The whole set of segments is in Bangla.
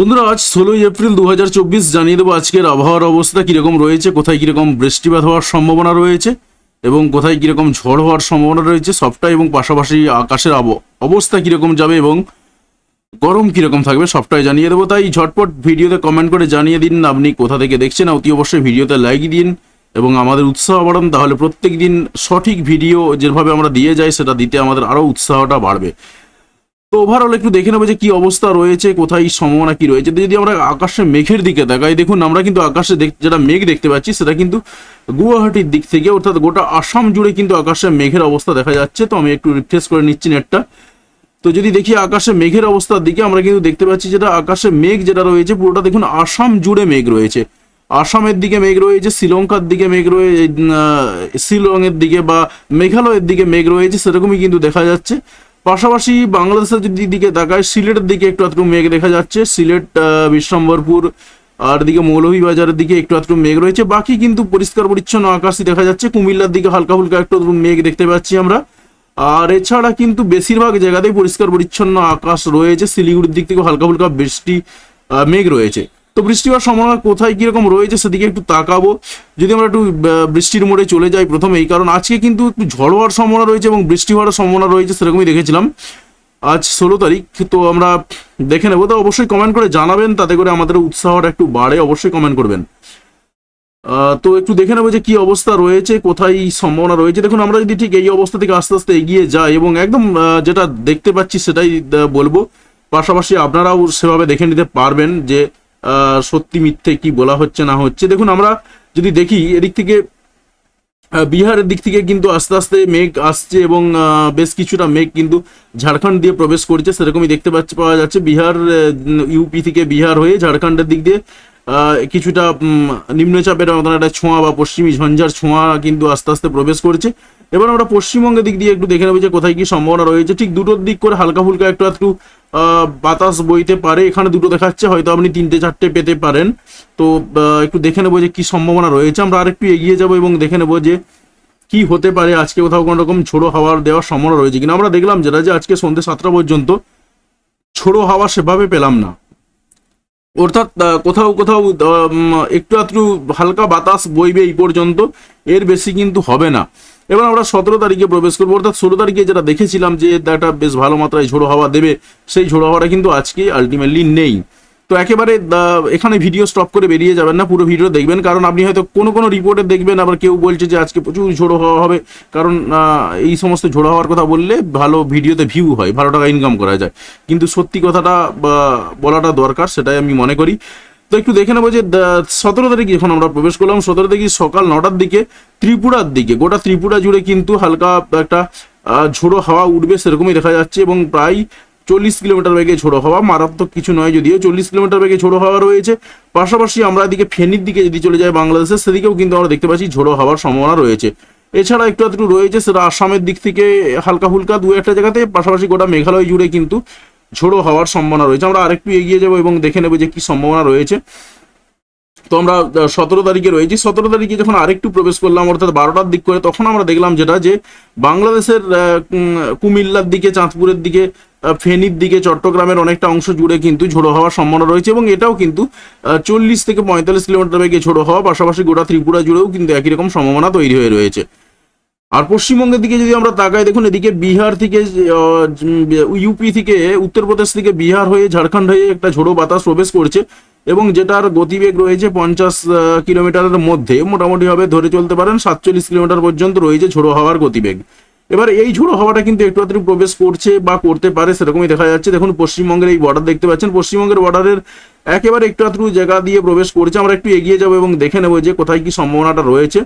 বন্ধুরা, আজ ষোলোই এপ্রিল দু হাজার চব্বিশ, জানিয়ে দেবো আজকের আবহাওয়ার অবস্থা কীরকম রয়েছে, কোথায় কীরকম বৃষ্টিপাত হওয়ার সম্ভাবনা রয়েছে এবং কোথায় কীরকম ঝড় হওয়ার সম্ভাবনা রয়েছে, সবটাই এবং পাশাপাশি আকাশের আব- অবস্থা কীরকম যাবে এবং গরম কীরকম থাকবে সবটাই জানিয়ে দেবো। তাই ঝটপট ভিডিওতে কমেন্ট করে জানিয়ে দিন আপনি কোথা থেকে দেখছেন, অতি অবশ্যই ভিডিওতে লাইক দিন এবং আমাদের উৎসাহ বাড়ান, তাহলে প্রত্যেক দিন সঠিক ভিডিও যেভাবে আমরা দিয়ে যাই, সেটা দিতে আমাদের আরও উৎসাহটা বাড়বে। তো ওভারঅল একটু দেখে নেব যে কি অবস্থা রয়েছে, কোথায় সম্ভাবনা কি রয়েছে। যদি আমরা আকাশে মেঘের দিকে তাকাই, দেখুন আমরা কিন্তু আকাশে যেটা মেঘ দেখতে পাচ্ছি, সেটা কিন্তু গুয়াহাটির দিক থেকে, অর্থাৎ গোটা আসাম জুড়ে কিন্তু আকাশে মেঘের অবস্থা দেখা যাচ্ছে। তো আমি একটু রিফ্রেশ করে নিচ্ছি নেটটা তো যদি দেখি আকাশে মেঘের অবস্থার দিকে, আমরা কিন্তু দেখতে পাচ্ছি যেটা আকাশে মেঘ যেটা রয়েছে, পুরোটা দেখুন আসাম জুড়ে মেঘ রয়েছে। আসামের দিকে মেঘ রয়েছে, শ্রীলঙ্কার দিকে মেঘ রয়েছে শিলংয়ের দিকে বা মেঘালয়ের দিকে মেঘ রয়েছে, সেরকমই কিন্তু দেখা যাচ্ছে। পাশাপাশি বাংলাদেশের যদি দিকে তাকায়, সিলেটের দিকে একটু আধটু মেঘ দেখা যাচ্ছে। সিলেট বিশ্বম্বরপুর, আর দিকে মৌলভীবাজারের দিকে একটু আধটু মেঘ রয়েছে। বাকি কিন্তু পরিষ্কার পরিচ্ছন্ন আকাশই দেখা যাচ্ছে। কুমিল্লার দিকে হালকা ফুলকা একটু মেঘ দেখতে পাচ্ছি আমরা। আর এছাড়া কিন্তু বেশিরভাগ জায়গাতেই পরিষ্কার পরিচ্ছন্ন আকাশ রয়েছে। শিলিগুড়ির দিক থেকে হালকা ফুলকা বৃষ্টি মেঘ রয়েছে। তো বৃষ্টি হওয়ার সম্ভাবনা কোথায়, কীরকম রয়েছে সেদিকে একটু তাকাবো। যদি আমরা একটু বৃষ্টির মোড়ে চলে যাই প্রথমেই কারণ আজকে কিন্তু একটু ঝড় হওয়ার সম্ভাবনা রয়েছে এবং বৃষ্টি হওয়ার সম্ভাবনা রয়েছে সেরকমই দেখেছিলাম। আজ ষোলো তারিখ, তো আমরা দেখে নেব। তো অবশ্যই কমেন্ট করে জানাবেন, তাতে করে আমাদের উৎসাহটা একটু বাড়ে। অবশ্যই কমেন্ট করবেন। তো একটু দেখে নেব যে কি অবস্থা রয়েছে, কোথায় সম্ভাবনা রয়েছে। দেখুন, আমরা যদি ঠিক এই অবস্থা থেকে আস্তে আস্তে এগিয়ে যাই এবং একদম যেটা দেখতে পাচ্ছি সেটাই বলব। পাশাপাশি আপনারাও সেভাবে দেখে নিতে পারবেন যে সত্যি মিথ্যে কি বলা হচ্ছে না হচ্ছে। দেখুন, আমরা যদি দেখি, এদিক থেকে বিহারের দিক থেকে কিন্তু আস্তে আস্তে মেঘ আসছে এবং বেশ কিছুটা মেঘ কিন্তু ঝাড়খণ্ড দিয়ে প্রবেশ করছে। সেরকমই দেখতে পাচ্ছি, পাওয়া যাচ্ছে বিহার ইউপি থেকে বিহার হয়ে ঝাড়খণ্ডের দিক দিয়ে কিছুটা নিম্নচাপের মতন একটা ছোঁয়া বা পশ্চিমী ঝঞ্ঝার ছোঁয়া কিন্তু আস্তে আস্তে প্রবেশ করছে। এবার আমরা পশ্চিমবঙ্গের দিক দিয়ে একটু দেখে নেব যে কোথায় কি সম্ভাবনা রয়েছে। ঠিক দুটোর দিক করে হালকা ফুলকা একটু একটু বাতাস বইতে পারে। এখানে দুটো দেখাচ্ছে, হয়তো আপনি তিনটে, চারটে পেতে পারেন। তো একটু দেখে নেব যে কি সম্ভাবনা রয়েছে। আমরা আরেকটু এগিয়ে যাব এবং দেখে নেব যে কি হতে পারে। আজকে কোথাও কোনো রকম ছোড়ো হাওয়ার দেওয়ার সম্ভাবনা রয়েছে কিনা। আমরা দেখলাম যেটা যে আজকে সন্ধ্যে সাতটা পর্যন্ত ছোড়ো হাওয়া সেভাবে পেলাম না। অর্থাৎ কোথাও কোথাও একটু আধটু হালকা বাতাস বইবে এই পর্যন্ত। এর বেশি কিন্তু হবে না। এবার আমরা সতেরো তারিখে প্রবেশ করব, অর্থাৎ ষোলো তারিখে যেটা দেখেছিলাম যে একটা বেশ ভালো মাত্রায় ঝোড়ো হাওয়া দেবে, সেই ঝোড়ো হাওয়াটা কিন্তু আজকে আলটিমেটলি নেই। তো একেবারে এখানে ভিডিও স্টপ করে বেরিয়ে যাবেন না, পুরো ভিডিও দেখবেন, কারণ আপনি হয়তো কোনো কোনো রিপোর্টে দেখবেন, আবার কেউ বলছে যে আজকে প্রচুর ঝোড়ো হাওয়া হবে, কারণ এই সমস্ত ঝোড়ো হওয়ার কথা বললে ভালো ভিডিওতে ভিউ হয় ভালো টাকা ইনকাম করা যায়। কিন্তু সত্যি কথাটা বলাটা দরকার, সেটাই আমি মনে করি। তো একটু দেখে নেব যে সতেরো তারিখ যখন আমরা প্রবেশ করলাম। সতেরো তারিখ সকাল নটার দিকে, ত্রিপুরার দিকে, গোটা ত্রিপুরা জুড়ে কিন্তু হালকা একটা ঝোড়ো হাওয়া উঠবে সেরকমই দেখা যাচ্ছে এবং প্রায় চল্লিশ কিলোমিটার বেগে ঝোড়ো হাওয়া, মারাত্মক কিছু নয় যদিও, চল্লিশ কিলোমিটার বেগে ঝোড়ো হাওয়া রয়েছে। পাশাপাশি আমরা এদিকে ফেনীর দিকে যদি চলে যাই বাংলাদেশে, সেদিকেও কিন্তু আমরা দেখতে পাচ্ছি ঝোড়ো হাওয়ার সম্ভাবনা রয়েছে। এছাড়া একটু একটু রয়েছে, সেটা আসামের দিক থেকে হালকা ফুলকা দু একটা জায়গাতে, পাশাপাশি গোটা মেঘালয় জুড়ে কিন্তু ঝোড়ো হওয়ার সম্ভাবনা রয়েছে। আমরা আরেকটু এগিয়ে যাব এবং দেখে নেব যে কি সম্ভাবনা রয়েছে। তো আমরা সতেরো তারিখে রয়েছি। সতেরো তারিখে যখন আরেকটু প্রবেশ করলাম, অর্থাৎ বারোটার দিক করে, তখন আমরা দেখলাম যেটা যে বাংলাদেশের কুমিল্লার দিকে, চাঁদপুরের দিকে ফেনীর দিকে, চট্টগ্রামের অনেকটা অংশ জুড়ে কিন্তু ঝোড়ো হওয়ার সম্ভাবনা রয়েছে এবং এটাও কিন্তু চল্লিশ থেকে পঁয়তাল্লিশ কিলোমিটার বেগে ঝোড়ো হওয়া, পাশাপাশি গোটা ত্রিপুরা জুড়েও কিন্তু একই রকম সম্ভাবনা তৈরি হয়ে রয়েছে। আর পশ্চিমবঙ্গের দিকে যদি আমরা তাকাই, দেখুন এদিকে বিহার থেকে ইউপি থেকে, উত্তরপ্রদেশ থেকে বিহার হয়ে ঝাড়খণ্ড হয়ে একটা ঝোড়ো বাতাস প্রবেশ করছে এবং যেটার গতিবেগ রয়েছে পঞ্চাশ কিলোমিটারের মধ্যে, মোটামুটি ভাবে ধরে চলতে পারেন সাতচল্লিশ কিলোমিটার পর্যন্ত রয়েছে ঝোড়ো হাওয়ার গতিবেগ। এবার এই ঝোড়ো হাওয়াটা কিন্তু একটু আধটু প্রবেশ করছে বা করতে পারে সেরকমই দেখা যাচ্ছে। দেখুন পশ্চিমবঙ্গের এই বর্ডার দেখতে পাচ্ছেন, পশ্চিমবঙ্গের বর্ডারের একেবারে একটু আধটু জায়গা দিয়ে প্রবেশ করছে। আমরা একটু এগিয়ে যাব এবং দেখে নেব যে কোথায় কি সম্ভাবনাটা রয়েছে।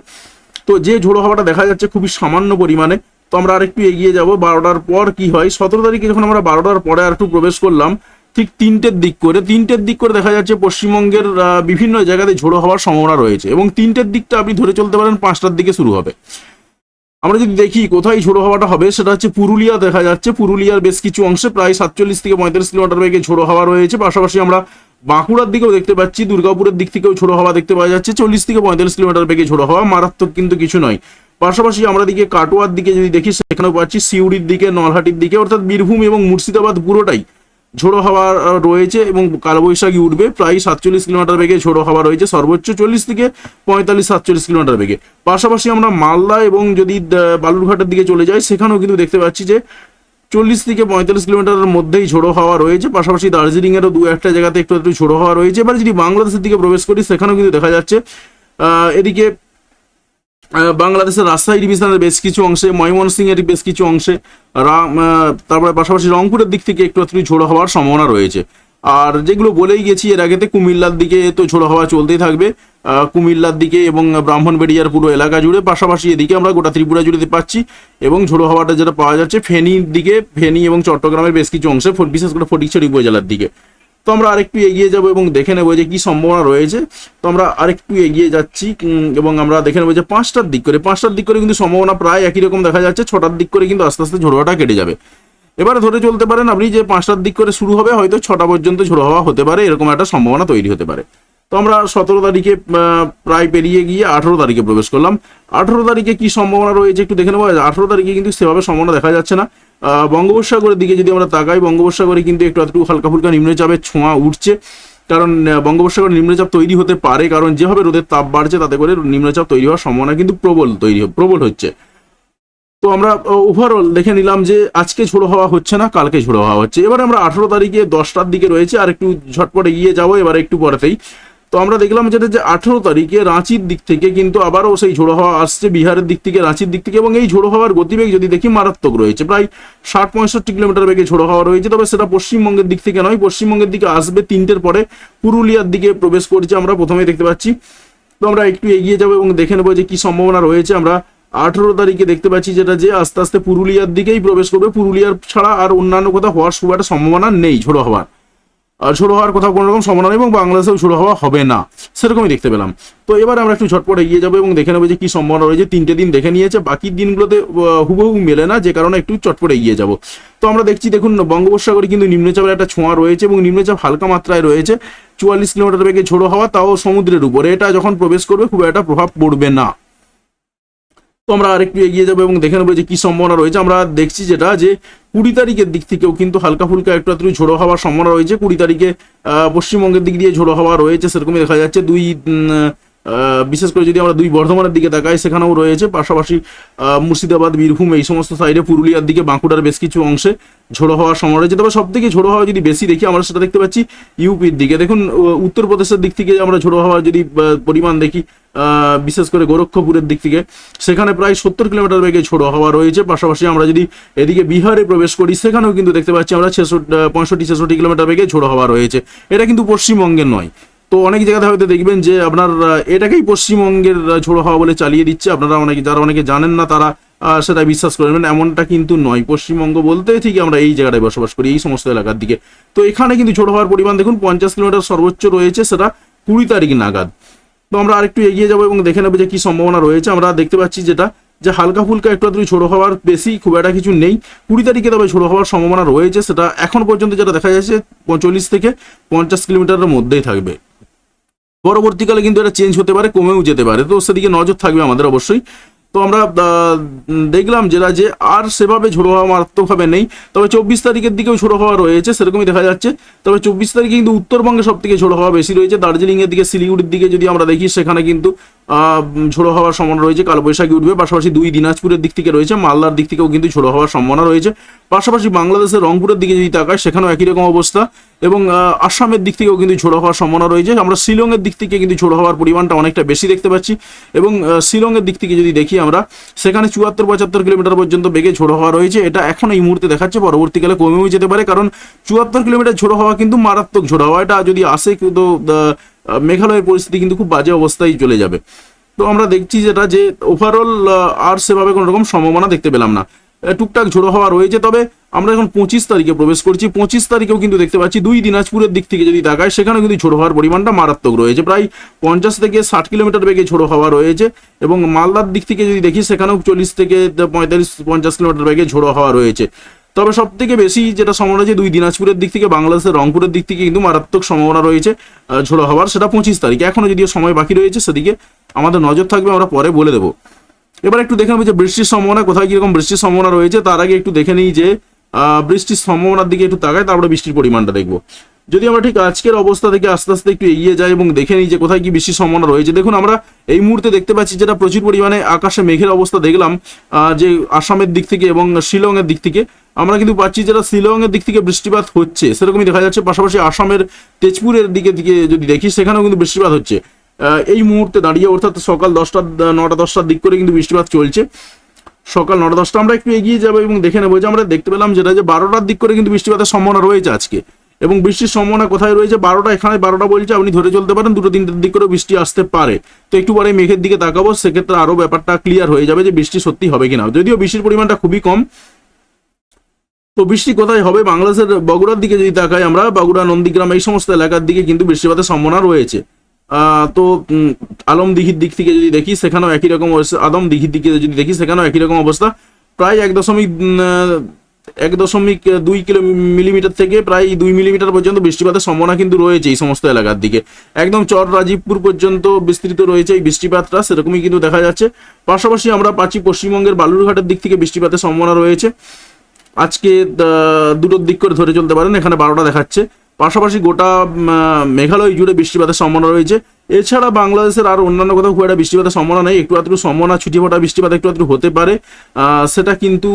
তো যে ঝোড়ো হাওয়াটা দেখা যাচ্ছে খুবই সামান্য পরিমাণে, তো আমরা আরেকটু এগিয়ে যাব। বারোটার পর কি হয়? সতেরো তারিখে যখন আমরা বারোটার পরে আর একটু প্রবেশ করলাম, ঠিক তিনটের দিক করে, তিনটের দিক করে দেখা যাচ্ছে পশ্চিমবঙ্গের বিভিন্ন জায়গাতে ঝোড়ো হওয়ার সম্ভাবনা রয়েছে এবং তিনটের দিকটা আপনি ধরে চলতে পারেন পাঁচটার দিকে শুরু হবে। আমরা যদি দেখি কোথায় ঝোড়ো হাওয়াটা হবে, সেটা হচ্ছে পুরুলিয়া দেখা যাচ্ছে। পুরুলিয়ার বেশ কিছু অংশে প্রায় সাতচল্লিশ থেকে পঁয়তাল্লিশ কিলোমিটার বেগে ঝোড়ো হাওয়া রয়েছে। পাশাপাশি আমরা বাঁকুড়ার দিকেও দেখতে পাচ্ছি, দুর্গাপুরের দিক থেকেও ঝোড়ো হাওয়া দেখতে পাওয়া যাচ্ছে, চল্লিশ থেকে পঁয়তাল্লিশ কিলোমিটার বেগে ঝোড়ো হওয়া, মারাত্মক কিন্তু কিছু নয়। পাশাপাশি আমরা দিকে কাটোয়ার দিকে যদি দেখি, সেখানেও পাচ্ছি সিউড়ির দিকে, নলহাটির দিকে, অর্থাৎ বীরভূম এবং মুর্শিদাবাদ পুরোটাই ঝোড়ো হাওয়া রয়েছে এবং কালবৈশাখী উঠবে। প্রায় সাতচল্লিশ কিলোমিটার বেগে ঝোড়ো হাওয়া রয়েছে, সর্বোচ্চ চল্লিশ থেকে পঁয়তাল্লিশ, সাতচল্লিশ কিলোমিটার বেগে। পাশাপাশি আমরা মালদা এবং যদি বালুরঘাটের দিকে চলে যাই, সেখানেও কিন্তু দেখতে পাচ্ছি যে চল্লিশ থেকে পঁয়তাল্লিশ কিলোমিটারের মধ্যেই ঝোড়ো হাওয়া রয়েছে। পাশাপাশি দার্জিলিংয়েরও দু একটা জায়গাতে একটু একটু ঝোড়ো হাওয়া রয়েছে। এবার যদি বাংলাদেশের দিকে প্রবেশ করি, সেখানেও কিন্তু দেখা যাচ্ছে এদিকে বাংলাদেশের রাজশাহী ডিভিশনের বেশ কিছু অংশে, ময়মনসিংহের বেশ কিছু অংশে তারপরে পাশাপাশি রংপুরের দিক থেকে একটু একটু ঝোড়ো হওয়ার সম্ভাবনা রয়েছে। আর যেগুলো বলেই গেছি, এর আগেতে কুমিল্লার দিকে তো ঝোড়ো হাওয়া চলতেই থাকবে। কুমিল্লার দিকে এবং ব্রাহ্মণবেড়িয়ার পুরো এলাকা জুড়ে পাশাপাশি এদিকে আমরা গোটা ত্রিপুরা জুড়ে পাচ্ছি এবং ঝোড়ো হাওয়াটা যেটা পাওয়া যাচ্ছে ফেনীর দিকে, ফেনী এবং চট্টগ্রামের বেশ কিছু অংশে বিশেষ করে ফটিকছড়ি উপজেলার দিকে। তো আমরা আরেকটু এগিয়ে যাব এবং দেখে নেব যে কি সম্ভাবনা রয়েছে। তো আমরা আরেকটু এগিয়ে যাচ্ছি এবং আমরা দেখে নেব যে পাঁচটার দিক করে, পাঁচটার দিক করে কিন্তু সম্ভাবনা প্রায় একই রকম দেখা যাচ্ছে, ছটার দিক করে কিন্তু আস্তে আস্তে ঝোড়োটা কেটে যাবে। এবারে ধরে চলতে পারেন আপনি যে পাঁচটার দিক করে শুরু হবে, হয়তো ছটা পর্যন্ত ঝোড়ো হওয়া হতে পারে, এরকম একটা সম্ভাবনা তৈরি হতে পারে। তো আমরা সতেরো তারিখে প্রায় পেরিয়ে গিয়ে আঠেরো তারিখে প্রবেশ করলাম। আঠেরো তারিখে কি সম্ভাবনা রয়েছে একটু দেখে নেব। আঠেরো তারিখে কিন্তু সেভাবে সম্ভাবনা দেখা যাচ্ছে না। বঙ্গোপসাগরের দিকে যদি আমরা তাকাই, বঙ্গোপসাগরে কিন্তু একটু একটু হালকা ফুলকা নিম্নচাপের ছোঁয়া উঠছে। কারণ বঙ্গোপসাগরে নিম্নচাপ তৈরি হতে পারে, কারণ যেভাবে রোদের তাপ বাড়ছে, তাতে করে নিম্নচাপ তৈরি হওয়ার সম্ভাবনা কিন্তু প্রবল তৈরি, প্রবল হচ্ছে। তো আমরা ওভারঅল দেখে নিলাম যে আজকে ঝোড়ো হওয়া হচ্ছে না, কালকে ঝোড়ো হওয়া হচ্ছে। এবারে আমরা আঠেরো তারিখে দশটার দিকে রয়েছে, আর একটু ঝটপট এগিয়ে যাব, এবার একটু পরেতেই। তো আমরা দেখলাম যেটা যে আঠেরো তারিখে রাঁচির দিক থেকে কিন্তু আবারও সেই ঝোড়ো হাওয়া আসছে, বিহারের দিক থেকে রাঁচির দিক থেকে, এবং এই ঝোড়ো হাওয়ার গতিবেগ যদি দেখি, মারাত্মক রয়েছে। প্রায় ষাট, পঁয়ষট্টি কিলোমিটার বেগে ঝোড়ো হাওয়া রয়েছে, তবে সেটা পশ্চিমবঙ্গের দিক থেকে নয়, পশ্চিমবঙ্গের দিকে আসবে তিনটের পরে, পুরুলিয়ার দিকে প্রবেশ করছে, আমরা প্রথমেই দেখতে পাচ্ছি। তো আমরা একটু এগিয়ে যাব এবং দেখে নেব যে কি সম্ভাবনা রয়েছে, আমরা আঠেরো তারিখে দেখতে পাচ্ছি যেটা যে আস্তে আস্তে পুরুলিয়ার দিকেই প্রবেশ করবে। পুরুলিয়ার ছাড়া আর অন্যান্য কোথাও হওয়ার খুব একটা সম্ভাবনা নেই ঝোড়ো হওয়ার। আর ঝোড়ো হওয়ার কোথাও কোনো রকম সম্ভাবনা নেই এবং বাংলাদেশেও ঝোড়ো হওয়া হবে না। সেরকমই দেখতে পেলাম। তো এবার আমরা একটু ঝটপট এগিয়ে যাব এবং দেখে নেব যে কি সম্ভাবনা রয়েছে। তিনটে দিন দেখে নিয়েছে, বাকি দিনগুলোতে হুবহু মেলে না, যে কারণে একটু চটপট এগিয়ে যাব। তো আমরা দেখছি, দেখুন, বঙ্গোপসাগরে কিন্তু নিম্নচাপের একটা ছোঁয়া রয়েছে এবং নিম্নচাপ হালকা মাত্রায় রয়েছে। চুয়াল্লিশ কিলোমিটার বেগে ঝোড়ো হওয়া, তাও সমুদ্রের উপরে। এটা যখন প্রবেশ করবে, খুব একটা প্রভাব পড়বে না। তো আমরা আরেকটু এগিয়ে যাব এবং দেখে নেব যে কি সম্ভাবনা রয়েছে। আমরা দেখছি যেটা যে কুড়ি তারিখের দিক থেকেও কিন্তু হালকা ফুলকা একটু একটু ঝোড়ো হওয়ার সম্ভাবনা রয়েছে। কুড়ি তারিখে পশ্চিমবঙ্গের দিক দিয়ে ঝোড়ো হওয়া রয়েছে, সেরকমই দেখা যাচ্ছে। দুই বিশেষ করে যদি আমরা দুই বর্ধমানের দিকে তাকাই, সেখানেও রয়েছে পাশাপাশি মুর্শিদাবাদ, বীরভূম, এই সমস্ত সাইডে পুরুলিয়ার দিকে বাঁকুড়ার বেশ কিছু অংশে ঝোড়ো হওয়ার সম্ভাবনা রয়েছে। তবে সব থেকে ঝোড়ো হওয়া যদি বেশি দেখি, আমরা সেটা দেখতে পাচ্ছি ইউপির দিকে। দেখুন উত্তরপ্রদেশের দিক থেকে আমরা ঝোড়ো হওয়ার যদি পরিমাণ দেখি বিশেষ করে গোরক্ষপুরের দিক থেকে, সেখানে প্রায় সত্তর কিলোমিটার বেগে ঝোড়ো হওয়া রয়েছে। পাশাপাশি আমরা যদি এদিকে বিহারে প্রবেশ করি, সেখানেও কিন্তু দেখতে পাচ্ছি আমরা ছেষট্টি পঁয়ষট্টি, ছেষট্টি কিলোমিটার বেগে ঝোড়ো হওয়া রয়েছে। এটা কিন্তু পশ্চিমবঙ্গের নয়। তো অনেক জায়গাতে হয়তো দেখবেন যে আপনার এটাকেই পশ্চিমবঙ্গের ঝোড়ো হাওয়া বলে চালিয়ে দিচ্ছে। আপনারা অনেকে, যারা অনেকে জানেন না, তারা সেটা বিশ্বাস করবেন এমনটা কিন্তু নয়। পশ্চিমবঙ্গ বলতে ঠিক আমরা এই জায়গাটায় বসবাস করি, এই সমস্ত এলাকার দিকে। তো এখানে কিন্তু ঝোড়ো হওয়ার পরিমাণ দেখুন, পঞ্চাশ কিলোমিটার সর্বোচ্চ রয়েছে সেটা কুড়ি তারিখ নাগাদ। তো আমরা আরেকটু এগিয়ে যাব এবং দেখে নেব যে কি সম্ভাবনা রয়েছে। আমরা দেখতে পাচ্ছি যেটা, যে হালকা ফুলকা একটু আধটু ঝোড়ো হওয়ার বেশি খুব একটা কিছু নেই। কুড়ি তারিখে তবে ঝোড়ো হওয়ার সম্ভাবনা রয়েছে সেটা এখন পর্যন্ত যেটা দেখা যাচ্ছে চল্লিশ থেকে পঞ্চাশ কিলোমিটারের মধ্যেই থাকবে। পরবর্তীকালে কিন্তু এটা চেঞ্জ হতে পারে, কমেও যেতে পারে। তো সেদিকে নজর থাকবে আমাদের অবশ্যই। তো আমরা দেখলাম যেটা যে আর সেভাবে ঝোড়ো হওয়া মারাত্মকভাবে নেই। তবে চব্বিশ তারিখের দিকেও ঝোড়ো হওয়া রয়েছে, সেরকমই দেখা যাচ্ছে। তবে চব্বিশ তারিখে কিন্তু উত্তরবঙ্গে সব থেকে ঝোড়ো হওয়া বেশি রয়েছে। দার্জিলিংয়ের দিকে, শিলিগুড়ির দিকে যদি আমরা দেখি, সেখানে কিন্তু ঝোড়ো হওয়ার সম্ভাবনা রয়েছে, কালবৈশাখী উঠবে, পাশাপাশি দুই দিনাজপুরের দিক থেকে রয়েছে, মালদার দিক থেকেও কিন্তু ঝোড়ো হওয়ার সম্ভাবনা রয়েছে। পাশাপাশি বাংলাদেশের রংপুরের দিকে যদি তাকায়, সেখানেও একই রকম অবস্থা এবং আসামের দিক থেকেও কিন্তু ঝোড়ো হওয়ার সম্ভাবনা রয়েছে। আমরা শিলংয়ের দিক থেকে কিন্তু ঝোড়ো হওয়ার পরিমাণটা অনেকটা বেশি দেখতে পাচ্ছি এবং শিলংয়ের দিক থেকে যদি দেখি আমরা, সেখানে চুয়াত্তর পঁচাত্তর কিলোমিটার পর্যন্ত বেগে ঝোড়ো হওয়া রয়েছে। এটা এখন এই মুহূর্তে দেখাচ্ছে, পরবর্তীকালে কমেও যেতে পারে, কারণ চুয়াত্তর কিলোমিটার ঝোড়ো হওয়া কিন্তু মারাত্মক ঝোড়ো হওয়া। এটা যদি আসে, কিন্তু মেঘালয়ের পরিস্থিতি কিন্তু খুব বাজে অবস্থায় চলে যাবে। তো আমরা দেখছি যেটা যে ওভারঅল আর সেভাবে কোনো রকম সম্ভাবনা দেখতে পেলাম না। টুকটাক ঝোড়ো হওয়া রয়েছে, তবে আমরা এখন পঁচিশ তারিখে প্রবেশ করছি। পঁচিশ তারিখেও কিন্তু দেখতে পাচ্ছি দুই দিনাজপুরের দিক থেকে যদি তাকায় সেখানে কিন্তু ঝোড়ো হওয়ার পরিমাণটা মারাত্মক রয়েছে। প্রায় পঞ্চাশ থেকে ষাট কিলোমিটার বেগে ঝোড়ো হওয়া রয়েছে এবং মালদার দিক থেকে যদি দেখি, সেখানেও চল্লিশ থেকে পঁয়তাল্লিশ, পঞ্চাশ কিলোমিটার বেগে ঝোড়ো হওয়া রয়েছে। তবে সব থেকে বেশি যেটা সম্ভাবনা আছে দুই দিনাজপুরের দিক থেকে, বাংলাদেশের রংপুরের দিক থেকে কিন্তু মারাত্মক সম্ভাবনা রয়েছে ঝোড়ো হওয়ার। সেটা পঁচিশ তারিখ। এখনও যদিও সময় বাকি রয়েছে, সেদিকে আমাদের নজর থাকবে, আমরা পরে বলে দেবো। এবার একটু দেখে নেব যে বৃষ্টির সম্ভাবনা, কোথায় কীরকম বৃষ্টির সম্ভাবনা রয়েছে। তার আগে একটু দেখে নিই যে বৃষ্টির সম্ভাবনার দিকে একটু তাকায়, তারপরে বৃষ্টির পরিমাণটা দেখব। যদি আমরা ঠিক আজকের অবস্থা থেকে আস্তে আস্তে একটু এগিয়ে যাই এবং দেখে নিই যে কোথায় কি বৃষ্টির সম্ভাবনা রয়েছে, দেখুন আমরা এই মুহূর্তে দেখতে পাচ্ছি যেটা প্রচুর পরিমাণে আকাশে মেঘের অবস্থা দেখলাম যে আসামের দিক থেকে এবং শিলংয়ের দিক থেকে। আমরা কিন্তু পাচ্ছি যেটা শিলংয়ের দিক থেকে বৃষ্টিপাত হচ্ছে, সেরকমই দেখা যাচ্ছে। পাশাপাশি আসামের তেজপুরের দিকে দিকে যদি দেখি, সেখানেও কিন্তু বৃষ্টিপাত হচ্ছে। এই মুহূর্তে দাঁড়িয়ে অর্থাৎ সকাল দশটা, নটা দশটার দিক করে কিন্তু বৃষ্টিপাত চলছে। সকাল নটা দশটা, আমরা একটু এগিয়ে যাব এবং দেখে নেব যে আমরা দেখতে পেলাম যেটা যে বারোটার দিক করে কিন্তু বৃষ্টিপাতের সম্ভাবনা রয়েছে আজকে। এবং বৃষ্টির সম্ভাবনা কোথায় রয়েছে? বারোটা, এখানে বারোটা বলছে, আপনি ধরে চলতে পারেন, দুটো তিনটের দিক করে বৃষ্টি আসতে পারে। তো একটু পরে মেঘের দিকে তাকাবো, সেক্ষেত্রে আরও ব্যাপারটা ক্লিয়ার হয়ে যাবে যে বৃষ্টি সত্যি হবে কিনা। যদিও বৃষ্টির পরিমাণটা খুবই কম, তো বৃষ্টি কোথায় হবে? বাংলাদেশের বগুড়ার দিকে যদি তাকাই আমরা, বগুড়া, নন্দীগ্রাম, এই সমস্ত এলাকার দিকে কিন্তু বৃষ্টিপাতের সম্ভাবনা রয়েছে। তো আলম দিঘির দিক থেকে যদি দেখি, সেখানেও একই রকম আদম দিঘির দিকে যদি দেখি, সেখানেও একই রকম অবস্থা। প্রায় এক দশমিক এক দশমিক দুই কিলো মিলিমিটার থেকে প্রায় দুই মিলিমিটার পর্যন্ত বৃষ্টিপাতের সম্ভাবনা কিন্তু রয়েছে এই সমস্ত এলাকার দিকে। একদম চর রাজীবপুর পর্যন্ত বিস্তৃত রয়েছে এই বৃষ্টিপাতটা, সেরকমই কিন্তু দেখা যাচ্ছে। পাশাপাশি আমরা পাচ্ছি পশ্চিমবঙ্গের বালুরঘাটের দিক থেকে বৃষ্টিপাতের সম্ভাবনা রয়েছে। আজকে দুটোর দিক করে ধরে চলতে পারেন, এখানে বারোটা দেখাচ্ছে। পাশাপাশি গোটা মেঘালয় জুড়ে বৃষ্টিপাতের সম্ভাবনা রয়েছে। এছাড়া বাংলাদেশের আর অন্যান্য কোথাও খুব একটা বৃষ্টিপাতের সম্ভাবনা নেই। একটু আধটু সম্ভাবনা ছুটি ফোটা বৃষ্টিপাত একটু আধটু হতে পারে। সেটা কিন্তু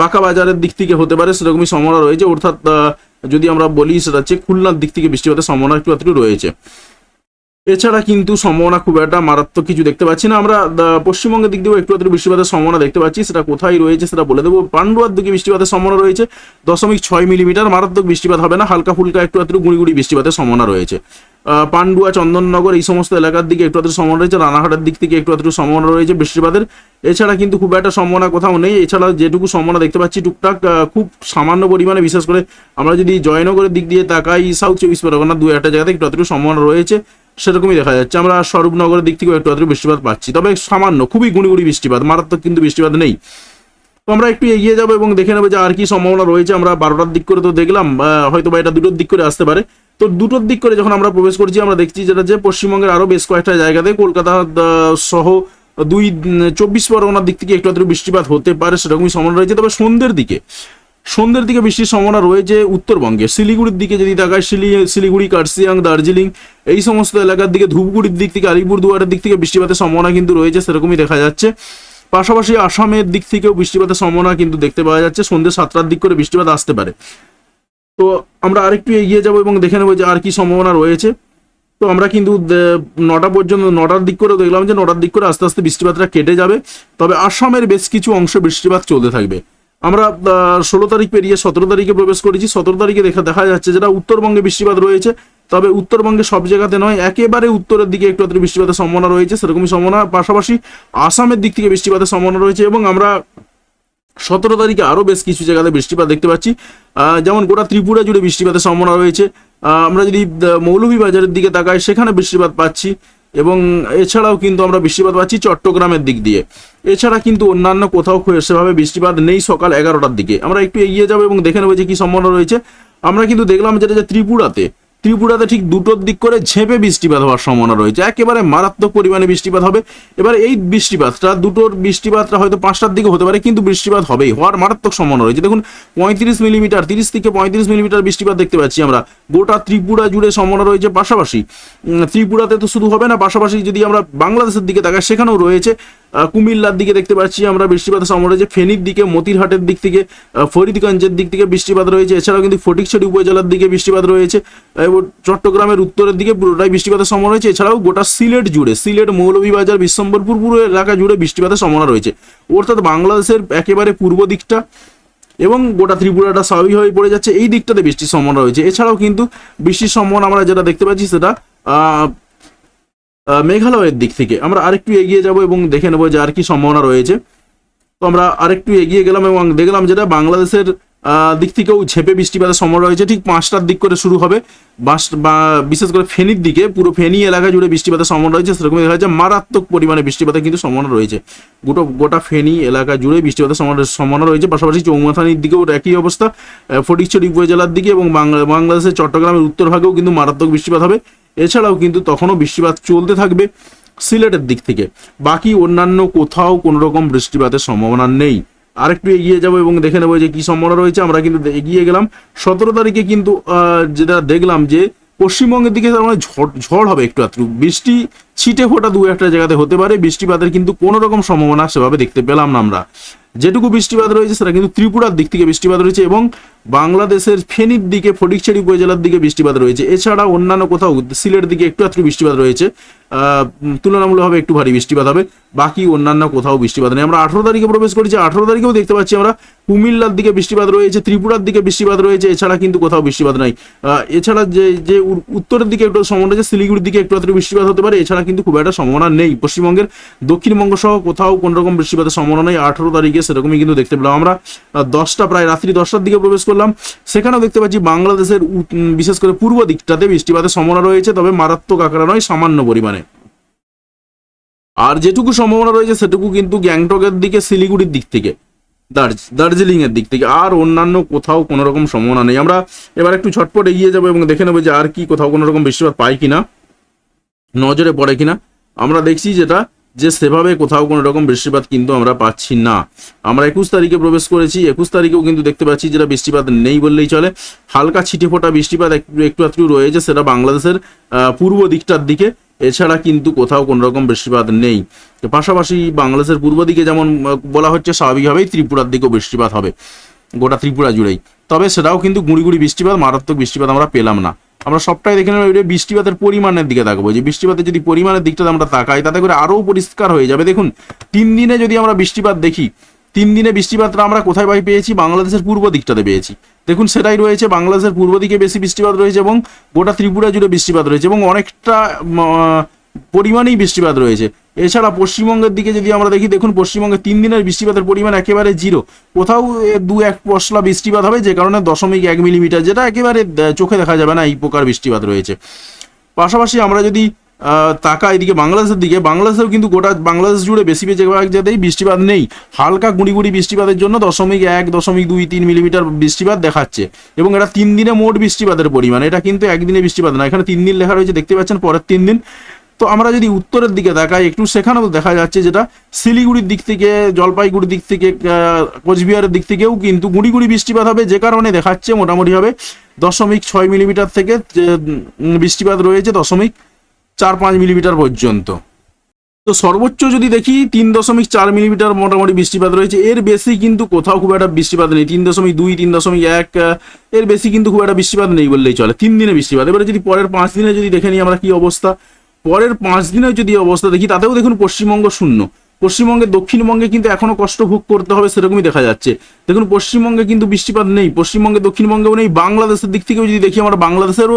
বাঁকা বাজারের দিক থেকে হতে পারে, সেরকমই সম্ভাবনা রয়েছে। অর্থাৎ যদি আমরা বলি সেটা হচ্ছে খুলনার দিক থেকে বৃষ্টিপাতের সম্ভাবনা একটু রয়েছে। এছাড়া কিন্তু সম্ভাবনা খুব একটা মারাত্মক কিছু দেখতে পাচ্ছি না। আমরা পশ্চিমবঙ্গের দিক দিয়েও একটু আধটু বৃষ্টিপাতের সম্ভাবনা দেখতে পাচ্ছি। সেটা কোথায় রয়েছে সেটা বলে দেবো। পান্ডুয়ার দিকে বৃষ্টিপাতের সম্ভাবনা রয়েছে। দশমিক ছয় মিলিমিটার, মারাত্মক বৃষ্টিপাত হবে না। হালকা ফুলকা একটু আধটু গুঁড়ি বৃষ্টিপাতের সম্ভাবনা রয়েছে। পান্ডুয়া, চন্দননগর এই সমস্ত এলাকার দিকে একটু আধটু সম্ভাবনা রয়েছে। রানাঘাটের দিক থেকে একটু আধটু সম্ভাবনা রয়েছে বৃষ্টিপাতের। এছাড়া কিন্তু খুব একটা সম্ভাবনা কোথাও নেই। এছাড়া যেটুকু সম্ভাবনা দেখতে পাচ্ছি, টুকটাক খুব সামান্য পরিমাণে, বিশেষ করে আমরা যদি জয়নগরের দিক দিয়ে তাকাই সাউথ চব্বিশ পরগনা দু একটা জায়গাতে একটু আধটু সম্ভাবনা রয়েছে। সেরকমই দেখা যাচ্ছে। আমরা স্বরূপনগরের দিক থেকেও একটু আধটু বৃষ্টিপাত পাচ্ছি। তবে সামান্য, খুবই গুঁড়ি বৃষ্টিপাত, মারাত্মক কিন্তু বৃষ্টিপাত নেই। তো আমরা একটু এগিয়ে যাব এবং দেখে নেব যে আর কি সম্ভাবনা রয়েছে। আমরা বারোটার দিক করে তো দেখলাম হয়তো বা এটা দুটোর দিক করে আসতে পারে। তো দুটোর দিক করে যখন আমরা প্রবেশ করছি, আমরা দেখছি যেটা যে পশ্চিমবঙ্গের আরও বেশ কয়েকটা জায়গাতে কলকাতা সহ দুই চব্বিশ পরগনার দিক থেকে একটু আধটু বৃষ্টিপাত হতে পারে, সেরকমই সম্ভাবনা রয়েছে। তবে সন্ধ্যের দিকে সন্ধ্যের দিকে বৃষ্টির সম্ভাবনা রয়েছে উত্তরবঙ্গে। শিলিগুড়ির দিকে যদি তাকায়, শিলি, শিলিগুড়ি কার্সিয়াং দার্জিলিং, এই সমস্ত এলাকার দিকে, ধূপগুড়ির দিক থেকে, আলিপুরদুয়ারের দিক থেকে বৃষ্টিপাতের সম্ভাবনা কিন্তু রয়েছে, সেরকমই দেখা যাচ্ছে। পাশাপাশি আসামের দিক থেকেও বৃষ্টিপাতের সম্ভাবনা কিন্তু দেখতে পাওয়া যাচ্ছে, সন্ধ্যে সাতটার দিক করে বৃষ্টিপাত আসতে পারে। তো আমরা আরেকটু এগিয়ে যাব এবং দেখে নেব যে আর কি সম্ভাবনা রয়েছে। তো আমরা কিন্তু নটা পর্যন্ত, নটার দিক করে দেখলাম যে নটার দিক করে আস্তে আস্তে বৃষ্টিপাতটা কেটে যাবে। তবে আসামের বেশ কিছু অংশ বৃষ্টিপাত চলতে থাকবে। আমরা ষোলো তারিখ পেরিয়ে সতেরো তারিখে প্রবেশ করেছি। সতেরো তারিখে দেখা দেখা যাচ্ছে যেটা উত্তরবঙ্গে বৃষ্টিপাত রয়েছে। তবে উত্তরবঙ্গে সব জায়গাতে নয়, একেবারে উত্তরের দিকে একটু আধটু বৃষ্টিপাতের সম্ভাবনা রয়েছে। সেরকমই সম্ভাবনা। পাশাপাশি আসামের দিক থেকে বৃষ্টিপাতের সম্ভাবনা রয়েছে এবং আমরা সতেরো তারিখে আরও বেশ কিছু জায়গাতে বৃষ্টিপাত দেখতে পাচ্ছি। যেমন গোটা ত্রিপুরা জুড়ে বৃষ্টিপাতের সম্ভাবনা রয়েছে। আমরা যদি মৌলভীবাজারের দিকে তাকাই, সেখানে বৃষ্টিপাত পাচ্ছি এবং এছাড়াও কিন্তু আমরা বৃষ্টিপাত পাচ্ছি চট্টগ্রামের দিক দিয়ে। এছাড়া কিন্তু অন্যান্য কোথাও সেভাবে বৃষ্টিপাত নেই সকাল এগারোটার দিকে। আমরা একটু এগিয়ে যাব এবং দেখে নেব যে কি সম্ভাবনা রয়েছে। আমরা কিন্তু দেখলাম যেটা যে ত্রিপুরাতে ত্রিপুরাতে ঠিক দুটোর দিক করে ঝেঁপে বৃষ্টিপাত হওয়ার সম্ভাবনা রয়েছে। একেবারে মারাত্মক পরিমাণে বৃষ্টিপাত হবে। এবার এই বৃষ্টিপাতটা, দুটোর বৃষ্টিপাতটা হয়তো পাঁচটার দিকে হতে পারে, কিন্তু বৃষ্টিপাত হবেই, হওয়ার মারাত্মক সম্ভাবনা রয়েছে। দেখুন, পঁয়ত্রিশ মিলিমিটার, তিরিশ থেকে পঁয়ত্রিশ মিলিমিটার বৃষ্টিপাত দেখতে পাচ্ছি আমরা। গোটা ত্রিপুরা জুড়ে সম্ভাবনা রয়েছে। পাশাপাশি ত্রিপুরাতে তো শুধু হবে না, পাশাপাশি যদি আমরা বাংলাদেশের দিকে তাকাই, সেখানেও রয়েছে। কুমিল্লার দিকে দেখতে পাচ্ছি আমরা বৃষ্টিপাতের সম্ভাবনা রয়েছে ফেনীর দিকে, মতিরহাটের দিক থেকে ফরিদগঞ্জের দিক থেকে বৃষ্টিপাত রয়েছে। এছাড়াও কিন্তু ফটিকছড়ি উপজেলার দিকে বৃষ্টিপাত রয়েছে। এবং চট্টগ্রামের উত্তরের দিকে পুরোটাই বৃষ্টিপাতের সম্ভাবনা রয়েছে এছাড়াও গোটা সিলেট জুড়ে, সিলেট, মৌলভীবাজার, বিশ্বম্বরপুর, পুরো এলাকা জুড়ে বৃষ্টিপাতের সম্ভাবনা রয়েছে। অর্থাৎ বাংলাদেশের একেবারে পূর্ব দিকটা এবং গোটা ত্রিপুরাটা স্বাভাবিক হয়ে পড়ে যাচ্ছে। এই দিকটাতে বৃষ্টির সম্ভাবনা রয়েছে। এছাড়াও কিন্তু বৃষ্টির সম্ভাবনা আমরা যেটা দেখতে পাচ্ছি সেটা মেঘালয়ের দিক থেকে। আমরা আরেকটু এগিয়ে যাব এবং দেখে নেব যে আর কি সম্ভাবনা রয়েছে। তো আমরা আরেকটু এগিয়ে গেলাম এবং দেখলাম যেটা বাংলাদেশের দিক থেকেও ঝেপে বৃষ্টিপাতের সম্ভাবনা রয়েছে। ঠিক পাঁচটার দিক করে শুরু হবে। বাস, বা বিশেষ করে ফেনীর দিকে, পুরো ফেনী এলাকা জুড়ে বৃষ্টিপাতের সম্ভাবনা রয়েছে। সেরকম দেখা যাচ্ছে মারাত্মক পরিমাণে বৃষ্টিপাতের কিন্তু সম্ভাবনা রয়েছে। গোটা গোটা ফেনী এলাকা জুড়ে বৃষ্টিপাতের সম্ভাবনা রয়েছে পাশাপাশি চৌমাথানির দিকেও একই অবস্থা। ফটিকছড়ি উপজেলার দিকে এবং বাংলা, বাংলাদেশের চট্টগ্রামের উত্তর ভাগেও কিন্তু মারাত্মক বৃষ্টিপাত হবে। এছাড়াও কিন্তু তখনও বৃষ্টিপাত চলতে থাকবে সিলেটের দিক থেকে। বাকি অন্যান্য কোথাও কোনো রকম বৃষ্টিপাতের সম্ভাবনা নেই। আরেকটু এগিয়ে যাব এবং দেখে নেব যে কি সম্ভাবনা রয়েছে। আমরা কিন্তু এগিয়ে গেলাম। সতেরো তারিখে কিন্তু যেটা দেখলাম যে পশ্চিমবঙ্গের দিকে তার মানে ঝড় ঝড় হবে একটু আত্রু বৃষ্টি ছিটে ফোটা দু একটা জায়গাতে হতে পারে, বৃষ্টিপাতের কিন্তু কোনো রকম সম্ভাবনা সেভাবে দেখতে পেলাম না আমরা। যেটুকু বৃষ্টিপাত রয়েছে সেটা কিন্তু ত্রিপুরার দিক থেকে বৃষ্টিপাত রয়েছে এবং বাংলাদেশের ফেনীর দিকে, ফটিকছড়ি উপজেলার দিকে বৃষ্টিপাত রয়েছে। এছাড়া অন্যান্য কোথাও সিলেটের দিকে একটু আত্রু বৃষ্টিপাত রয়েছে। তুলনামূলকভাবে একটু ভারী বৃষ্টিপাত হবে। বাকি অন্যান্য কোথাও বৃষ্টিপাত নেই। আমরা আঠারো তারিখে প্রবেশ করেছি। আঠারো তারিখেও দেখতে পাচ্ছি আমরা কুমিল্লার দিকে বৃষ্টিপাত রয়েছে, ত্রিপুরার দিকে বৃষ্টিপাত রয়েছে। এছাড়া কিন্তু কোথাও বৃষ্টিপাত নাই। এছাড়া যে যে উত্তরের দিকে একটু সম্ভাবনা আছে শিলিগুড়ির দিকে একটু বৃষ্টিপাত হতে পারে। এছাড়া কিন্তু খুব একটা সম্ভাবনা নেই। পশ্চিমবঙ্গের দক্ষিণবঙ্গ সহ কোথাও কোনো রকম বৃষ্টিপাতের সম্ভাবনা নেই। আঠারো তারিখে সেরকমই কিন্তু দেখতে পেলাম। আমরা দশটা প্রায়, রাত্রি দশটার দিকে প্রবেশ করলাম। সেখানেও দেখতে পাচ্ছি বাংলাদেশের বিশেষ করে পূর্ব দিকটাতে বৃষ্টিপাতের সম্ভাবনা রয়েছে, তবে মারাত্মক আকারে নয়, সামান্য পরিমাণে। আর যেটুকু সম্ভাবনা রয়েছে, সেটুকু কিন্তু গ্যাংটকের দিকে, শিলিগুড়ির দিক থেকে, দার্জ- দার্জিলিং এর দিক থেকে, আর অন্যান্য কোথাও কোনো রকম সম্ভাবনা নেই। আমরা এবার একটু ছটপট এগিয়ে যাব এবং দেখে নেব যে আর কি কোথাও কোনো রকম বৃষ্টিপাত পাই কিনা। নজরে পড়ে কিনা? আমরা দেখছি যেটা, যে সেভাবে কোথাও কোনো রকম বৃষ্টিপাত কিন্তু আমরা পাচ্ছি না। আমরা একুশ তারিখে প্রবেশ করেছি, একুশ তারিখেও কিন্তু দেখতে পাচ্ছি যেটা বৃষ্টিপাত নেই বললেই চলে। হালকা ছিটে ফোটা বৃষ্টিপাত একটু একটু একটু রয়েছে, সেটা বাংলাদেশের পূর্ব দিকটার দিকে। এছাড়া কিন্তু কোথাও কোনো রকম বৃষ্টিপাত নেই। পাশাপাশি বাংলাদেশের পূর্ব দিকে যেমন বলা হচ্ছে, স্বাভাবিকভাবেই ত্রিপুরার দিকেও বৃষ্টিপাত হবে। গোটা ত্রিপুরা জুড়েই। তবে সেটাও কিন্তু গুঁড়ি গুঁড়ি বৃষ্টিপাত, মারাত্মক বৃষ্টিপাত আমরা পেলাম না। আমরা সবটাই দেখে নেব বৃষ্টিপাতের পরিমাণের দিকে তাকবো। যে বৃষ্টিপাতের যদি পরিমাণের দিকটা আমরা তাকাই, তাতে করে আরও পরিষ্কার হয়ে যাবে। দেখুন, তিন দিনে যদি আমরা বৃষ্টিপাত দেখি, তিন দিনে বৃষ্টিপাতটা আমরা কোথায় পাই পেয়েছি? বাংলাদেশের পূর্ব দিকটাতে পেয়েছি। দেখুন, সেটাই রয়েছে, বাংলাদেশের পূর্ব দিকে বেশি বৃষ্টিপাত রয়েছে এবং গোটা ত্রিপুরা জুড়ে বৃষ্টিপাত রয়েছে এবং অনেকটা পরিমাণেই বৃষ্টিপাত রয়েছে। এছাড়া পশ্চিমবঙ্গের দিকে যদি আমরা দেখি, দেখুন পশ্চিমবঙ্গে তিন দিনের বৃষ্টিপাতের পরিমাণ একেবারে জিরো। কোথাও দু এক পশলা বৃষ্টিপাত হবে, যে কারণে দশমিক এক মিলিমিটার, যেটা একেবারে চোখে দেখা যাবে না এই প্রকার বৃষ্টিপাত রয়েছে। পাশাপাশি আমরা যদি তাকাই এদিকে বাংলাদেশের দিকে, বাংলাদেশেও কিন্তু গোটা বাংলাদেশ জুড়ে বেশি বেশি জায়গাতেই বৃষ্টিপাত নেই। হালকা গুঁড়ি গুঁড়ি বৃষ্টিপাতের জন্য দশমিক এক, দশমিক দুই, তিন মিলিমিটার বৃষ্টিপাত দেখাচ্ছে। এবং এটা তিন দিনে মোট বৃষ্টিপাতের পরিমাণ, এটা কিন্তু একদিনে বৃষ্টিপাত না। এখানে তিন দিন লেখা রয়েছে, দেখতে পাচ্ছেন, পরের তিন দিন তো আমরা যদি উত্তরের দিকে দেখাই একটু সেখানেও দেখা যাচ্ছে যেটা শিলিগুড়ির দিক থেকে, জলপাইগুড়ির দিক থেকে কোচবিহারের দিক থেকেও কিন্তু গুঁড়ি গুঁড়ি বৃষ্টিপাত হবে, যে কারণে দেখাচ্ছে মোটামুটি হবে দশমিক ছয় মিলিমিটার থেকে বৃষ্টিপাত রয়েছে দশমিক চার পাঁচ মিলিমিটার পর্যন্ত। তো সর্বোচ্চ যদি দেখি, তিন দশমিক চার মিলিমিটার মোটামুটি বৃষ্টিপাত রয়েছে। এর বেশি কিন্তু কোথাও খুব একটা বৃষ্টিপাত নেই। তিন দশমিক দুই, তিন দশমিক এক এর বেশি কিন্তু খুব একটা বৃষ্টিপাত নেই বললেই চলে। তিন দিনে বৃষ্টিপাত। এবারে যদি পরের পাঁচ দিনে যদি দেখে নিই আমরা কি অবস্থা পরের পাঁচ দিনে যদি অবস্থা দেখি, তাতেও দেখুন পশ্চিমবঙ্গ শূন্য। পশ্চিমবঙ্গে দক্ষিণবঙ্গে কিন্তু এখনও কষ্ট ভোগ করতে হবে সেরকমই দেখা যাচ্ছে। দেখুন, পশ্চিমবঙ্গে কিন্তু বৃষ্টিপাত নেই পশ্চিমবঙ্গে দক্ষিণবঙ্গেও নেই, বাংলাদেশের দিক থেকেও যদি দেখি আমরা বাংলাদেশেরও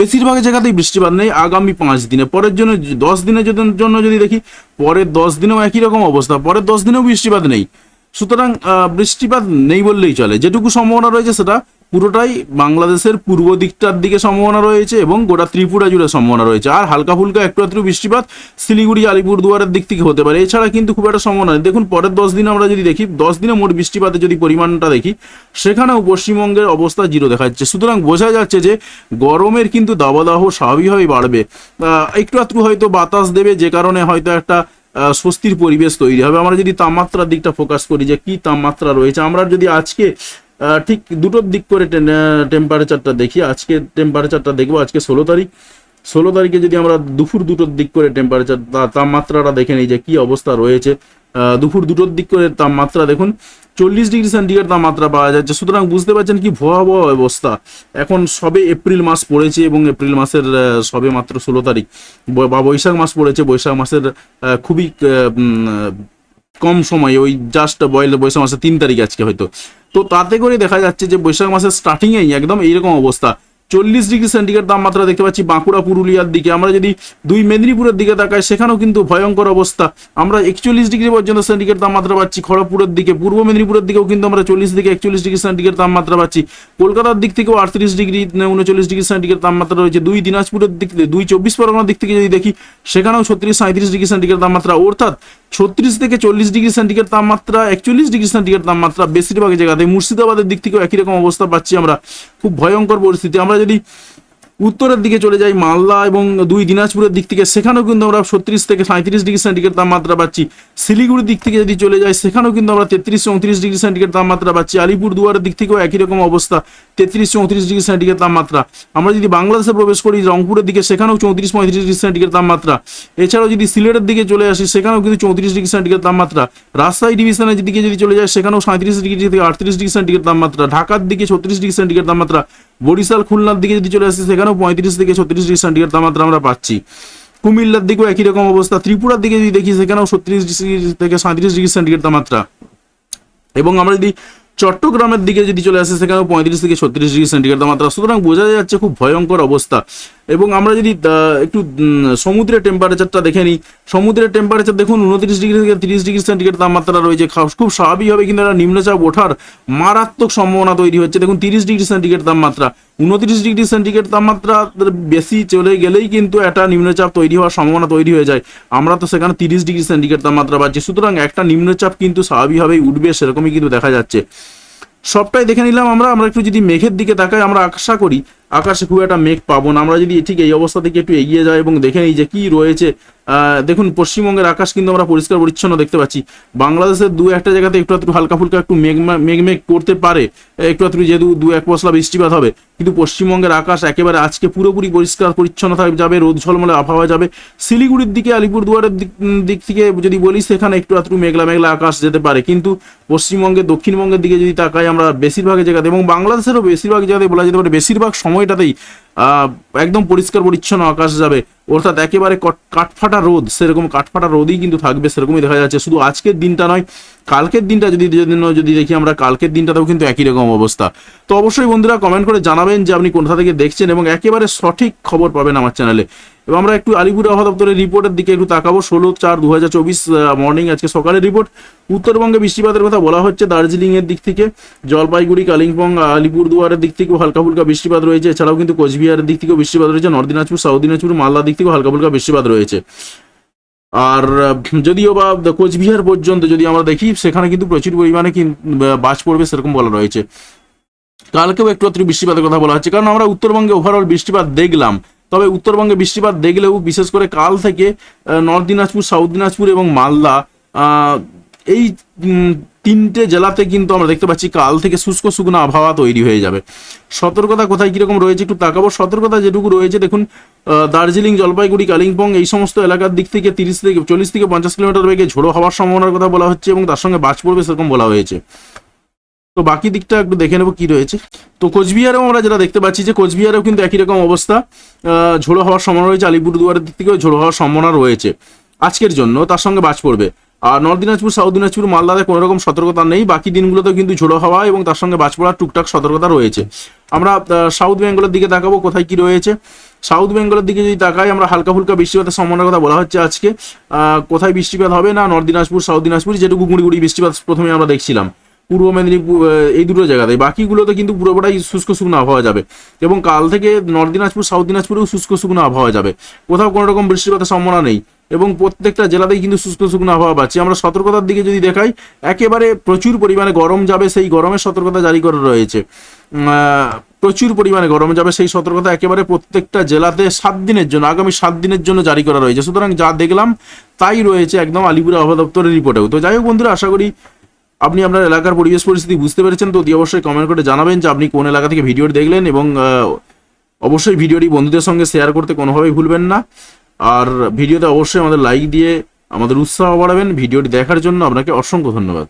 বেশিরভাগ জায়গাতেই বৃষ্টিপাত নেই আগামী পাঁচ দিনে। পরের জন্য দশ দিনের জন্য যদি দেখি, পরের দশ দিনেও একই রকম অবস্থা, পরের দশ দিনেও বৃষ্টিপাত নেই। সুতরাং বৃষ্টিপাত নেই বললেই চলে। যেটুকু সম্ভাবনা রয়েছে সেটা পুরোটাই বাংলাদেশের পূর্ব দিকটার দিকে সম্ভাবনা রয়েছে এবং গোটা ত্রিপুরা জুড়ে সম্ভাবনা রয়েছে। আর হালকা ফুলকা একটু একটু বৃষ্টিপাত শিলিগুড়ি আলিপুর দুয়ারের দিক থেকে হতে পারে। এছাড়া কিন্তু খুব একটা সম্ভাবনা দেখুন, পরের দশ দিনে আমরা যদি দেখি, দশ দিনে মোট বৃষ্টিপাতের যদি পরিমাণটা দেখি, সেখানেও পশ্চিমবঙ্গের অবস্থা জিরো দেখা যাচ্ছে সুতরাং বোঝা যাচ্ছে যে গরমের কিন্তু দাবদাহ স্বাভাবিকভাবেই বাড়বে। একটু একটু হয়তো বাতাস দেবে, যে কারণে হয়তো একটা স্বস্তির পরিবেশ তৈরি হবে। আমরা যদি তাপমাত্রার দিকটা ফোকাস করি যে কি তাপমাত্রা রয়েছে, আমরা যদি আজকে ঠিক দুটোর দিক করে টেম্পারেচারটা দেখি। আজকে টেম্পারেচারটা দেখব, আজকে ষোলো তারিখ। ষোলো তারিখে যদি আমরা দুপুর দুটোর দিক করে টেম্পারেচার তাপমাত্রাটা দেখে নিই যে কি অবস্থা রয়েছে। দুপুর দুটোর দিক করে তাপমাত্রা দেখুন, চল্লিশ ডিগ্রি সেন্টিগ্রেড তাপমাত্রা পাওয়া যাচ্ছে। সুতরাং বুঝতে পারছেন কি ভয়াবহ অবস্থা। এখন সবে এপ্রিল মাস পড়েছে এবং এপ্রিল মাসের সবে মাত্র ষোলো তারিখ। বা বৈশাখ মাস পড়েছে। বৈশাখ মাসের খুবই কম সময়ে, ওই জাস্ট বয়েল বৈশাখ মাসের তিন তারিখ আজকে হয়তো। তো তাতে করে দেখা যাচ্ছে যে বৈশাখ মাসের স্টার্টিংয়েই একদম এইরকম অবস্থা। চল্লিশ ডিগ্রি সেন্টিগ্রেড তাপমাত্রা দেখতে পাচ্ছি বাঁকুড়া, পুরুলিয়ার দিকে। আমরা যদি দুই মেদিনীপুরের দিকে তাকাই, সেখানেও কিন্তু ভয়ঙ্কর অবস্থা। আমরা একচল্লিশ ডিগ্রি পর্যন্ত সেন্টিগ্রেড তাপমাত্রা পাচ্ছি খড়গপুরের দিকে, পূর্ব মেদিনীপুরের দিকেও কিন্তু আমরা চল্লিশ থেকে একচল্লিশ ডিগ্রি সেন্টিগ্রেড তাপমাত্রা পাচ্ছি। কলকাতার দিক থেকেও আটত্রিশ ডিগ্রি, উনচল্লিশ ডিগ্রি সেন্টিগ্রেড তাপমাত্রা রয়েছে। দুই দিনাজপুরের দিক থেকে, দুই চব্বিশ পরগনার দিক থেকে যদি দেখি, সেখানেও ছত্রিশ সাঁত্রিশ ডিগ্রি সেন্টিগ্রেড তাপমাত্রা। অর্থাৎ ছত্রিশ থেকে চল্লিশ ডিগ্রি সেন্টিগ্রেড তাপমাত্রা, একচল্লিশ ডিগ্রি সেন্টিগ্রেড তাপমাত্রা বেশিরভাগ জায়গাতে। মুর্শিদাবাদের দিক থেকেও একই রকম অবস্থা পাচ্ছি আমরা। খুব ভয়ঙ্কর পরিস্থিতি। আমরা যদি উত্তরের দিকে চলে যাই, মালদা এবং দুই দিনাজপুরের দিক থেকে, সেখানেও কিন্তু আমরা ছত্রিশ থেকে সাঁত্রিশ ডিগ্রি সেন্টিগ্রেড তাপমাত্রা পাচ্ছি। শিলিগুড়ির দিক থেকে যদি চলে যাই, সেখানেও কিন্তু আমরা তেত্রিশ চৌত্রিশ ডিগ্রি সেন্টিগ্রেড তাপমাত্রা পাচ্ছি। আলিপুর দুয়ারের দিক থেকেও একই রকম অবস্থা, তেত্রিশ চৌত্রিশ ডিগ্রি সেন্টিগ্রেড তাপমাত্রা। আমরা যদি বাংলাদেশে প্রবেশ করি, রংপুরের দিকে, সেখানেও চৌত্রিশ পঁয়ত্রিশ ডিগ্রি সেন্টিগ্রেড তাপমাত্রা। এছাড়াও যদি সিলেটের দিকে চলে আসি, সেখানেও কিন্তু চৌত্রিশ ডিগ্রি সেন্টিগ্রেড তাপমাত্রা। রাজশাহী ডিভিশনের দিকে যদি চলে যায় সেখানেও সাঁত্রিশ ডিগ্রি থেকে আটত্রিশ ডিগ্রি সেন্টিগ্রেড তাপমাত্রা। ঢাকার দিকে ছত্রিশ ডিগ্রি সেন্টিগ্রেড তাপমাত্রা। বরিশাল খুলনার দিকে যদি চলে আসি, সেখানেও পঁয়ত্রিশ থেকে ছত্রিশ ডিগ্রি সেন্টিগ্রেড তাপমাত্রা আমরা পাচ্ছি। কুমিল্লার দিকেও একই রকম অবস্থা। ত্রিপুরার দিকে যদি দেখি, সেখানেও ছত্রিশ ডিগ্রি থেকে সাঁত্রিশ ডিগ্রি সেন্টিগ্রেড তাপমাত্রা। এবং আমরা যদি চট্টগ্রামের দিকে যদি চলে আসে, সেখানে পঁয়ত্রিশ থেকে ছত্রিশ ডিগ্রি সেন্টিগ্রেড তাপমাত্রা। সুতরাং বোঝা যাচ্ছে খুব ভয়ঙ্কর অবস্থা। এবং আমরা যদি একটু সমুদ্রের টেম্পারেচারটা দেখে নিই। সমুদ্রের টেম্পারেচার দেখুন, উনত্রিশ ডিগ্রি থেকে তিরিশ ডিগ্রি সেন্টিগ্রেড তাপমাত্রা রয়েছে। খুব স্বাভাবিকভাবে কিন্তু একটা নিম্নচাপ ওঠার মারাত্মক সম্ভাবনা তৈরি হচ্ছে। দেখুন, তিরিশ ডিগ্রি সেন্টিগ্রেড তাপমাত্রা। উনত্রিশ ডিগ্রি সেন্টিগ্রেড তাপমাত্রা বেশি চলে গেলেই কিন্তু একটা নিম্নচাপ তৈরি হওয়ার সম্ভাবনা তৈরি হয়ে যায়। আমরা তো সেখানে তিরিশ ডিগ্রি সেন্টিগ্রেড তাপমাত্রা পাচ্ছি। সুতরাং একটা নিম্নচাপ কিন্তু স্বাভাবিকভাবেই উঠবে, সেরকমই কিন্তু দেখা যাচ্ছে। সবটাই দেখে নিলাম আমরা। আমরা একটু যদি মেঘের দিকে তাকাই, আমরা আশা করি আকাশে খুব একটা মেঘ পাবো না। আমরা যদি ঠিক এই অবস্থা থেকে একটু এগিয়ে যাই এবং দেখে নিই যে কি রয়েছে দেখুন, পশ্চিমবঙ্গের আকাশ কিন্তু আমরা পরিষ্কার পরিচ্ছন্ন দেখতে পাচ্ছি। বাংলাদেশের দু একটা জায়গাতে একটু একটু হালকা ফুলকা একটু মেঘ মেঘ মেঘ করতে পারে। একটু একটু যেহেতু দু এক পশলা বৃষ্টিপাত হবে, কিন্তু পশ্চিমবঙ্গের আকাশ একেবারে আজকে পুরোপুরি পরিষ্কার পরিচ্ছন্ন থাকবে যাবে, রোদ ঝলমলে আবহাওয়া যাবে। শিলিগুড়ির দিকে, আলিপুরদুয়ারের দিক দিক থেকে যদি বলি, সেখানে একটু একটু মেঘলা মেঘলা আকাশ যেতে পারে। কিন্তু পশ্চিমবঙ্গে, দক্ষিণবঙ্গের দিকে যদি তাকাই, আমরা বেশিরভাগ জায়গাতে এবং বাংলাদেশেরও বেশিরভাগ জায়গাতে বলা যেতে পারে, বেশিরভাগ সময়টাতেই একদম পরিষ্কার পরিচ্ছন্ন আকাশ যাবে। অর্থাৎ একেবারে কাঠফাটা রোদ, সেরকম কাঠফাটা রোদই কিন্তু থাকবে, সেরকমই দেখা যাচ্ছে। শুধু আজকের দিনটা নয় কালকের দিনটা যদি যদি দেখি আমরা কালকের দিনটাতেও কিন্তু একই রকম অবস্থা। তো অবশ্যই বন্ধুরা কমেন্ট করে জানাবেন যে আপনি কোথা থেকে দেখছেন এবং একেবারে সঠিক খবর পাবেন আমার চ্যানেলে এবং আমরা একটু আলিপুর আবহাওয়া দপ্তরের রিপোর্টের দিকে একটু তাকাবো। ষোলো চার দু চব্বিশ মর্নিং আজকে সকালের রিপোর্ট উত্তরবঙ্গে বৃষ্টিপাতের কথা বলা হচ্ছে দার্জিলিং এর দিক থেকে। জলপাইগুড়ি, কালিম্পং, আলিপুরদুয়ারের দিক থেকেও হালকা ফুলকা বৃষ্টিপাত রয়েছে। এছাড়াও কিন্তু কোচবিহারের দিক থেকেও বৃষ্টিপাত রয়েছে। নর্থ দিনাজপুর, সাউথ দিনাজপুর, মালদার দিক থেকেও হালকা ফুলকা বৃষ্টিপাত রয়েছে। আর যদিও বা কোচবিহার পর্যন্ত যদি আমরা দেখি, সেখানে কিন্তু প্রচুর পরিমাণে বাস পড়বে, সেরকম বলা রয়েছে। কালকেও একটু অত্রি বৃষ্টিপাতের কথা বলা হচ্ছে, কারণ আমরা উত্তরবঙ্গে ওভারঅল বৃষ্টিপাত দেখলাম। তবে উত্তরবঙ্গে বৃষ্টিপাত দেখলেও, বিশেষ করে কাল থেকে নর্থ দিনাজপুর সাউথ দিনাজপুর এবং মালদা এই তিনটে জেলাতে কিন্তু আমরা দেখতে পাচ্ছি কাল থেকে শুষ্ক শুকনো আবহাওয়া তৈরি হয়ে যাবে। সতর্কতা কোথায় কীরকম রয়েছে একটু তাকাবো। সতর্কতা যেটুকু রয়েছে, দেখুন দার্জিলিং, জলপাইগুড়ি, কালিম্পং, এই সমস্ত এলাকার দিক থেকে তিরিশ থেকে চল্লিশ থেকে পঞ্চাশ কিলোমিটার বেগে ঝোড়ো হওয়ার সম্ভাবনার কথা বলা হচ্ছে এবং তার সঙ্গে বাজ পড়বে সেরকম বলা হয়েছে। তো বাকি দিকটা একটু দেখে নেব কি রয়েছে। তো কোচবিহারেও আমরা যেটা দেখতে পাচ্ছি যে কোচবিহারেও কিন্তু একই রকম অবস্থা। ঝোড়ো হওয়ার সম্ভাবনা রয়েছে, আলিপুরদুয়ারের দিক থেকেও ঝোড়ো হওয়ার সম্ভাবনা রয়েছে। আজকের জন্য তার সঙ্গে বাজ পড়বে আর নর্থ দিনাজপুর, সাউথ দিনাজপুর, মালদাতে কোনো রকম সতর্কতা নেই। বাকি দিনগুলোতেও কিন্তু ঝোড়ো হাওয়া এবং তার সঙ্গে বাজ পড়ার টুকটাক সতর্কতা রয়েছে। আমরা সাউথ বেঙ্গলের দিকে তাকাবো, কোথায় কি রয়েছে? সাউথ বেঙ্গলের দিকে যদি তাকাই, আমরা হালকা ফুলকা বৃষ্টিপাতের সম্ভাবনার কথা বলা হচ্ছে আজকে। কোথায় বৃষ্টিপাত হবে না? নর্থ দিনাজপুর, সাউথ দিনাজপুর, যেটুকু গুঁড়ি গুঁড়ি বৃষ্টিপাত প্রথমে আমরা দেখছিলাম। পূর্ব মেদিনীপুর এই দুটো জায়গাতে। বাকিগুলোতে কিন্তু পুরোপুরাই শুষ্ক শুকনো আবহাওয়া যাবে। এবং কাল থেকে নর্থ দিনাজপুর, সাউথ দিনাজপুরেও শুষ্ক শুকনো আবহাওয়া যাবে। কোথাও কোনো রকম বৃষ্টিপাতের সম্ভাবনা নেই। এবং প্রত্যেকটা জেলাতেই কিন্তু শুষ্ক শুকনো আবহাওয়া পাচ্ছি আমরা সতর্কতার দিকে যদি দেখাই, একেবারে প্রচুর পরিমাণে গরম যাবে, সেই গরমের সতর্কতা জারি করা রয়েছে। প্রচুর পরিমাণে গরম যাবে, সেই সতর্কতা একেবারে প্রত্যেকটা জেলাতে সাত দিনের জন্য, আগামী সাত দিনের জন্য জারি করা রয়েছে। সুতরাং যা দেখলাম, তাই রয়েছে একদম আলিপুর আবহাওয়া দপ্তরের রিপোর্টেও। তো যাই হোক বন্ধুরা, আশা করি আপনি আপনার এলাকার পরিবেশ পরিস্থিতি বুঝতে পেরেছেন। তো অতি অবশ্যই কমেন্ট করে জানাবেন যে আপনি কোন এলাকা থেকে ভিডিওটি দেখলেন এবং অবশ্যই ভিডিওটি বন্ধুদের সঙ্গে শেয়ার করতে কোনোভাবেই ভুলবেন না। আর ভিডিওতে অবশ্যই আমাদের লাইক দিয়ে আমাদের উৎসাহ বাড়াবেন। ভিডিওটি দেখার জন্য আপনাকে অসংখ্য ধন্যবাদ।